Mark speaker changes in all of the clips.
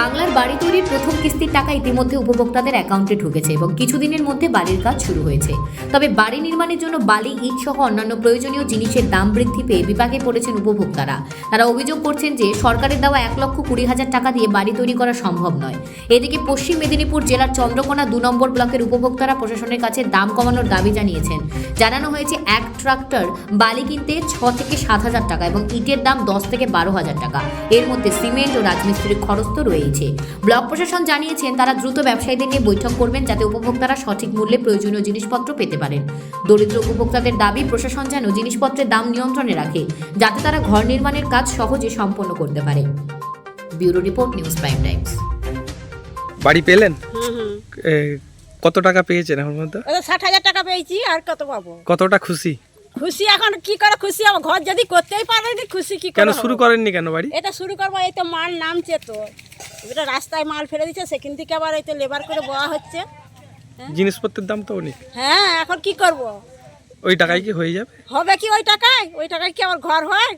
Speaker 1: বাংলার বাড়ি তৈরির প্রথম কিস্তির টাকা ইতিমধ্যে উপভোক্তাদের অ্যাকাউন্টে ঢুকেছে এবং কিছুদিনের মধ্যে বাড়ির কাজ শুরু হয়েছে। তবে বাড়ি নির্মাণের জন্য বালি, ইট সহ অন্যান্য প্রয়োজনীয় জিনিসের দাম বৃদ্ধি পেয়ে বিপাকে পড়েছেন উপভোক্তারা। তারা অভিযোগ করছেন যে, সরকারের দেওয়া এক লক্ষ কুড়ি হাজার টাকা দিয়ে বাড়ি তৈরি করা সম্ভব নয়। এদিকে পশ্চিম মেদিনীপুর জেলার চন্দ্রকোনা দু নম্বর ব্লকের উপভোক্তারা প্রশাসনের কাছে দাম কমানোর দাবি জানিয়েছেন। জানানো হয়েছে, এক ট্রাক্টর বালি কিনতে ছ থেকে সাত হাজার টাকা এবং ইটের দাম দশ থেকে বারো হাজার টাকা। এর মধ্যে সিমেন্ট ও রাজমিস্ত্রির খরচ তো রয়েছে ব্লক প্রশাসন জানিয়েছেন তারা দ্রুত ব্যবসায়ীদের নিয়ে বৈঠক করবেন যাতে উপভোক্তারা সঠিক মূল্যে প্রয়োজনীয় জিনিসপত্র পেতে পারেন। দরিদ্র উপভোক্তাদের দাবি প্রশাসন যেন জিনিসপত্রের দাম নিয়ন্ত্রণে রাখে যাতে তারা ঘর নির্মাণের কাজ সহজে সম্পন্ন করতে পারে। Bureau report news prime times.
Speaker 2: বাড়ি পেলেন?
Speaker 3: হুম হুম।
Speaker 2: কত টাকা পেয়েছেন এখন পর্যন্ত?
Speaker 3: ষাট হাজার টাকা পেয়েছি আর কত পাবো?
Speaker 2: কতটা খুশি?
Speaker 3: খুশি এখন কি করে খুশি? আমার ঘর যদি করতেই পারেনি খুশি কি
Speaker 2: কেন শুরু করেননি কেন বাড়ি?
Speaker 3: এটা শুরু করব এই তো মাল নামছে তো। এটা রাস্তায় মাল ফেলে দিচ্ছে সেখান থেকে আবার এই তো লেবার করে বয়া হচ্ছে।
Speaker 2: জিনিসপত্রের দাম তো অনেক।
Speaker 3: হ্যাঁ এখন কি করব?
Speaker 2: ওই টাকায় কি হয়ে যাবে?
Speaker 3: হবে কি ওই টাকায়? ওই টাকায় কি আমার ঘর হয়?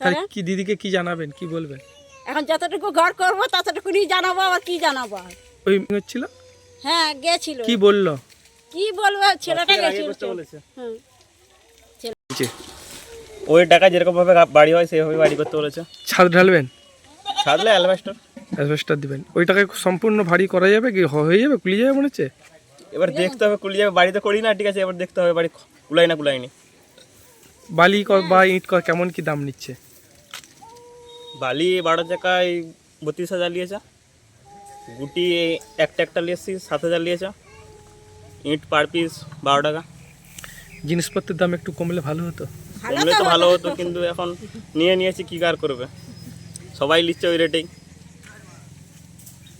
Speaker 2: তাহলে
Speaker 3: তাহলে?
Speaker 2: কি দিদিকে কি জানাবেন কি বলবেন?
Speaker 3: এখন যতটুকু ঘর করব ততটুকুনি জানাব আবার কি জানাব?
Speaker 2: ওই হচ্ছিল
Speaker 3: হ্যাঁ গেছিল।
Speaker 2: কি বলল?
Speaker 3: কি বলব? ছেলেটা গেছিল হুম।
Speaker 2: যে
Speaker 4: ওই টাকা যেরকম ভাবে বাড়ি হয় সেইভাবে বাড়ি করতে বলেছে।
Speaker 2: ছাদ ঢালবেন?
Speaker 4: সাদলে অ্যালবাস্টার।
Speaker 2: অ্যাসবেস্টার দিবেন। ওই টাকায় সম্পূর্ণ ভারী করা যাবে কি? হয়ে যাবে? কুলিয়ে যাবে মনে হচ্ছে?
Speaker 4: এবার দেখতে হবে কুলি যাবে। বাড়িতে করি না ঠিক আছে এবার দেখতে হবে বাড়ি কুলাই না কুলাইনি
Speaker 2: বালি ক- বা ইট ক- কেমন কি দাম নিচ্ছে?
Speaker 4: বালি বারো চাকায় বত্রিশ হাজার নিয়েছে গুটি একটা একটা নিয়েছি সাত হাজার নিয়েছে ইট পার পিস বারো টাকা।
Speaker 2: জিনিসপত্রের দাম একটু কমলে ভালো হতো।
Speaker 4: কমলে
Speaker 3: তো
Speaker 4: ভালো হতো কিন্তু এখন নিয়ে নিয়েছি কী কার করবে? সবাই নিচ্ছে ওই রেটেই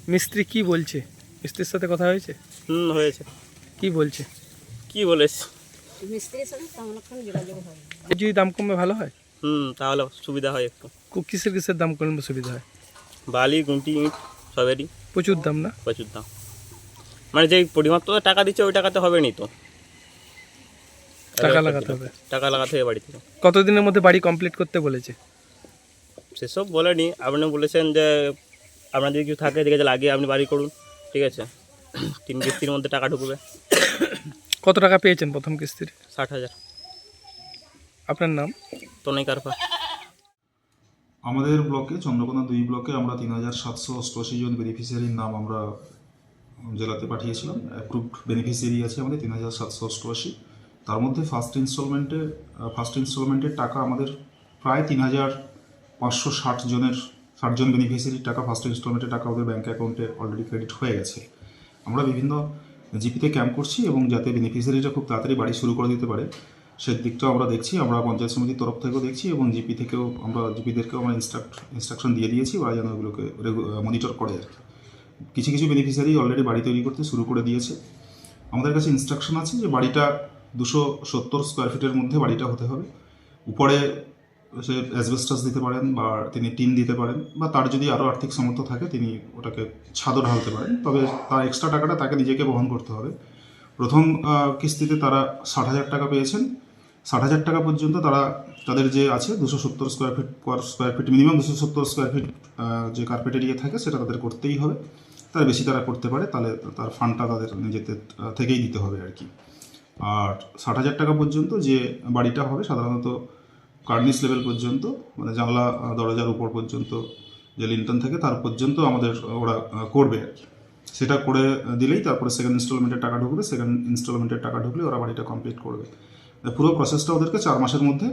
Speaker 2: মিস্ত্রি কি বলছে? মিস্ত্রির সাথে কথা হয়েছে?
Speaker 4: হুম হয়েছে।
Speaker 2: কি বলছে?
Speaker 4: কি বলেছি?
Speaker 3: মিস্ত্রির হবে
Speaker 2: যদি দাম কমে ভালো হয়?
Speaker 4: হুম তাহলে সুবিধা হয় একটু।
Speaker 2: কিসের কিসের দাম কমলে সুবিধা হয়?
Speaker 4: বালি গুঁটি ইট সবেরই।
Speaker 2: প্রচুর দাম না?
Speaker 4: প্রচুর দাম। মানে যেই পরিমাপ তো টাকা দিচ্ছে ওই টাকাতে হবে নি তো।
Speaker 2: টাকা লাগাতে হবে।
Speaker 4: টাকা লাগাতে হবে বাড়ি থেকে
Speaker 2: কতদিনের মধ্যে বাড়ি কমপ্লিট করতে বলেছে?
Speaker 4: সেসব বলেনি। আপনি বলেছেন যে আপনার যদি কিছু থাকে ঠিক আছে লাগিয়ে আপনি বাড়ি করুন ঠিক আছে? তিন কিস্তির মধ্যে টাকা ঢুকবে।
Speaker 2: কত টাকা পেয়েছেন প্রথম কিস্তির?
Speaker 4: ষাট হাজার।
Speaker 2: আপনার নাম?
Speaker 4: তনয় কারফা।
Speaker 5: আমাদের ব্লকে চন্দ্রকোনা দুই ব্লকে আমরা তিন হাজার সাতশো অষ্টআশি জন বেনিফিশিয়ারির নাম আমরা জেলাতে পাঠিয়েছিলাম। অ্যাপ্রুভড বেনিফিশিয়ারি আছে আমাদের তিন হাজার সাতশো অষ্টআশি। তার মধ্যে ফার্স্ট ইনস্টলমেন্টে ফার্স্ট ইনস্টলমেন্টের টাকা আমাদের প্রায় তিন হাজার পাঁচশো ষাট জনের, ষাট জন বেনিফিশিয়ারির টাকা ফার্স্ট ইনস্টলমেন্টের টাকা ওদের ব্যাঙ্ক অ্যাকাউন্টে অলরেডি ক্রেডিট হয়ে গেছে। আমরা বিভিন্ন জিপিতে ক্যাম্প করছি এবং যাতে বেনিফিশিয়ারিরা খুব তাড়াতাড়ি বাড়ি শুরু করে দিতে পারে, সে দিকটাও আমরা দেখছি, আমরা পঞ্চায়েত সমিতির তরফ থেকেও দেখছি এবং জিপি থেকেও আমরা জিপিদেরকেও আমরা ইনস্ট্রাক্ট ইনস্ট্রাকশন দিয়ে দিয়েছি, ওরা যেন ওগুলোকে মনিটর করে আর কিছু কিছু বেনিফিশিয়ারি অলরেডি বাড়ি তৈরি করতে শুরু করে দিয়েছে। আমাদের কাছে ইনস্ট্রাকশন আছে যে বাড়িটা দুশো সত্তর স্কোয়ার ফিটের মধ্যে বাড়িটা হতে হবে। উপরে সে অ্যাসবেস্টাস দিতে পারেন বা তিনি টিন দিতে পারেন বা তার যদি আরও আর্থিক সামর্থ্য থাকে, তিনি ওটাকে ছাদও ঢালতে পারেন। তবে তার এক্সট্রা টাকাটা তাকে নিজেকে বহন করতে হবে। প্রথম কিস্তিতে তারা ষাট হাজার টাকা পেয়েছেন। ষাট হাজার টাকা পর্যন্ত তারা, তাদের যে আছে দুশো সত্তর square feet per square feet minimum দুশো সত্তর স্কোয়ার ফিট যে কার্পেট এরিয়া থাকে সেটা তাদের করতেই হবে। তার বেশি তারা করতে পারে, তাহলে তার ফান্ডটা তাদের নিজেদের থেকেই দিতে হবে আর কি। আর ষাট হাজার টাকা পর্যন্ত যে বাড়িটা হবে, সাধারণত কার্নিস লেভেল পর্যন্ত মানে জানলা দরজার উপর পর্যন্ত যে লিন্টন থাকে, তার পর্যন্ত আমাদের ওরা করবে আর কি। সেটা করে দিলেই তারপরে সেকেন্ড ইনস্টলমেন্টের টাকা ঢুকবে সেকেন্ড ইনস্টলমেন্টের টাকা ঢুকলে ওরা বাড়িটা কমপ্লিট করবে। পুরো প্রসেসটা ওদেরকে চার মাসের মধ্যে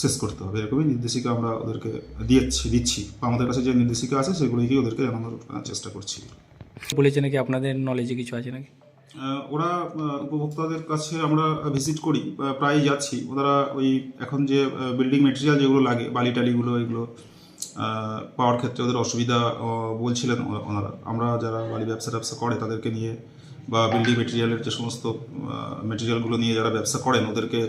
Speaker 5: শেষ করতে হবে, এরকমই নির্দেশিকা আমরা ওদেরকে দিয়েছি, দিচ্ছি। আমাদের কাছে যে নির্দেশিকা আছে সেগুলোকেই ওদেরকে জানানোর চেষ্টা করছি।
Speaker 6: বলেছে নাকি আপনাদের নলেজে কিছু আছে নাকি?
Speaker 5: ওরা উপভোক্তাদের কাছে আমরা ভিজিট করি বা প্রায়ই যাচ্ছি। ওনারা ওই এখন যে বিল্ডিং মেটেরিয়াল যেগুলো লাগে বালি টালিগুলো এগুলো পাওয়ার ক্ষেত্রে ওদের অসুবিধা বলছিলেন ওনারা। আমরা যারা বালি ব্যবসা ব্যবসা করে, তাদেরকে নিয়ে বা বিল্ডিং মেটেরিয়ালের যে সমস্ত মেটেরিয়ালগুলো নিয়ে যারা ব্যবসা করেন, ওদেরকে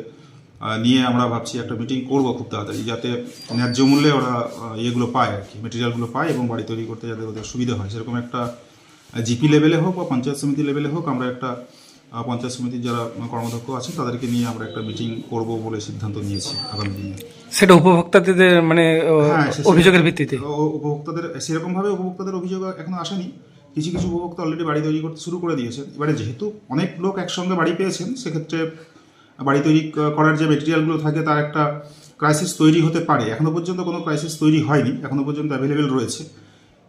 Speaker 5: নিয়ে আমরা ভাবছি একটা মিটিং করব খুব তাড়াতাড়ি, যাতে ন্যায্য মূল্যে ওরা ইয়েগুলো পায় আর কি মেটেরিয়ালগুলো পায় এবং বাড়ি তৈরি করতে যাতে ওদের সুবিধা হয়। সেরকম একটা জিপি লেভেলে হোক বা পঞ্চায়েত সমিতি লেভেলে হোক আমরা একটা পঞ্চায়েত সমিতির যারা কর্মদক্ষ আছে তাদেরকে নিয়ে আমরা একটা মিটিং করব বলে সিদ্ধান্ত নিয়েছি আগামী দিনে।
Speaker 6: সেটা উপভোক্তাদের মানে
Speaker 5: হ্যাঁ,
Speaker 6: অভিযোগের ভিত্তিতে?
Speaker 5: উপভোক্তাদের সেরকমভাবে উপভোক্তাদের অভিযোগ এখনও আসেনি। কিছু কিছু উপভোক্তা অলরেডি বাড়ি তৈরি করতে শুরু করে দিয়েছেন। এবারে যেহেতু অনেক লোক একসঙ্গে বাড়ি পেয়েছেন সেক্ষেত্রে বাড়ি তৈরি করার যে মেটেরিয়ালগুলো থাকে তার একটা ক্রাইসিস তৈরি হতে পারে। এখনও পর্যন্ত কোনো ক্রাইসিস তৈরি হয়নি এখনও পর্যন্ত অ্যাভেলেবেল রয়েছে।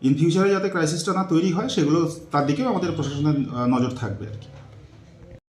Speaker 5: ইন ফিউচারে যাতে ক্রাইসিসটা না তৈরি হয়, সেগুলো তার দিকেও আমাদের প্রশাসনের নজর থাকবে আর কি।